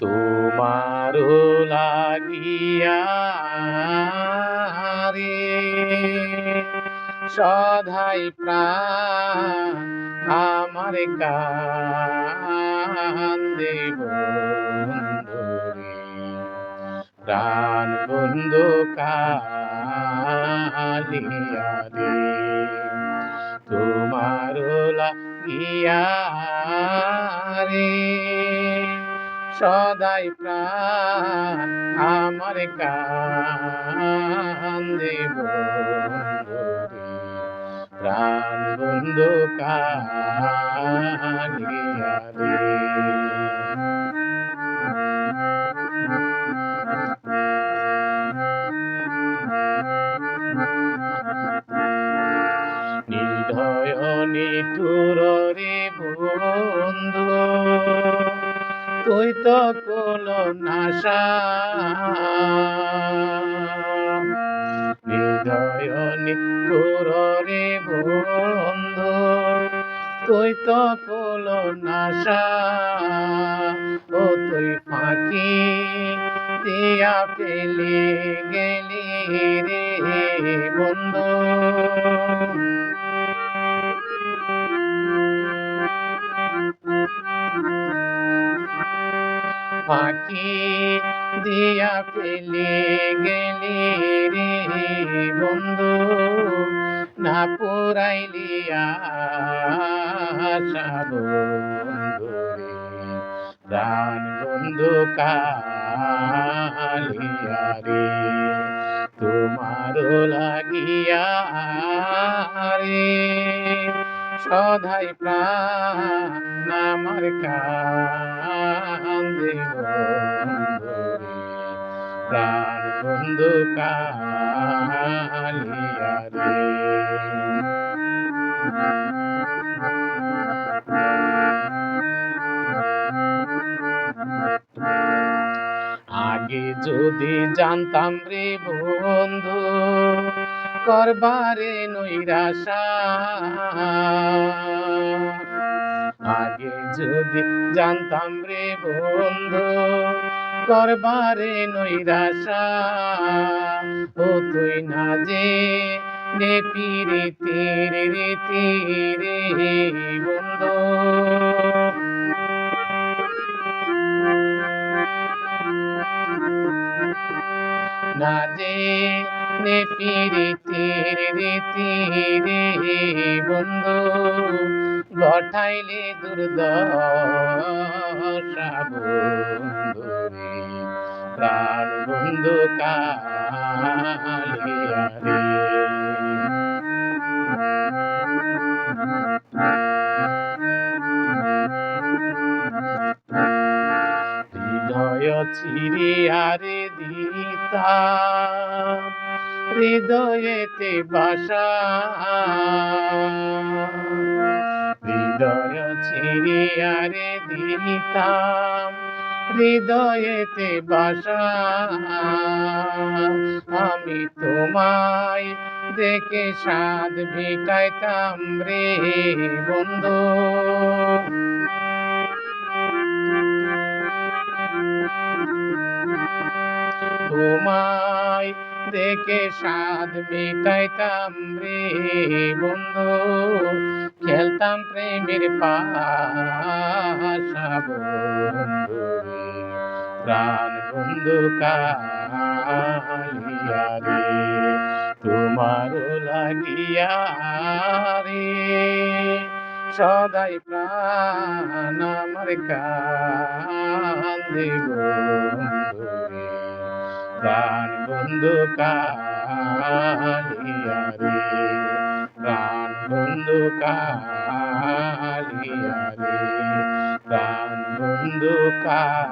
তোমার লাগিয়া রে। সধাই প্রাণ আমার কান্দে প্রাণ বন্ধু কালিয়া রে। তোমার লাগিয়া রে। সদাই প্রাণ আমার কান্দে বন্ধুরে প্রাণ বন্ধু কালিয়া নির্দয় নিঠুর রে বন্ধু তুই তো কোল নাশা হৃদয় নিঠুর রে বন্ধু তুই তো কোল নাশা ও তুই ফাঁকি দিয়া পেলে গেলি রে বন্ধু। ফাঁকি দিয়া পেলে গেলি রে বন্ধু, না পুরাইলি আশা বন্ধু রে। প্রাণ বন্ধু কালিয়া রে তোমার লাগিয়া রে। সদাই প্রাণ আমার কান্দে প্রাণ বন্ধু কালিয়া রে আগে যদি জানতাম রে বন্ধু করবারে নৈরাশা। আগে যদি জানতাম রে বন্ধু করবারে নৈরাশা। ও তুই না যে রে পিরিতির রীতি রে বন্ধু। না যে নে পিরিতির রীতি রে বন্ধু। গঠাইলে দুর্দশা বন্ধু রে, প্রাণ বন্ধু কালিয়া রে। হৃদয় চিরিয়ারে দিতা হৃদয়েতে বাসা। হৃদয় চিরিয়ারে দিতাম হৃদয়েতে বাসা। আমি তোমায় দেখে সাদ ভিটাইতাম রে বন্ধু। দেখে সাদ মেটাইতাম রে বন্ধু। খেলতাম প্রেমের পাশা বন্ধু। প্রাণ বন্ধু কালিয়া রে তোমার লাগিয়া রে। সদাই প্রাণ আমার কান্দে রে। প্রাণ বন্ধু কালিয়া রে প্রাণ বন্ধু কালিয়া রে প্রাণ বন্ধু কালিয়া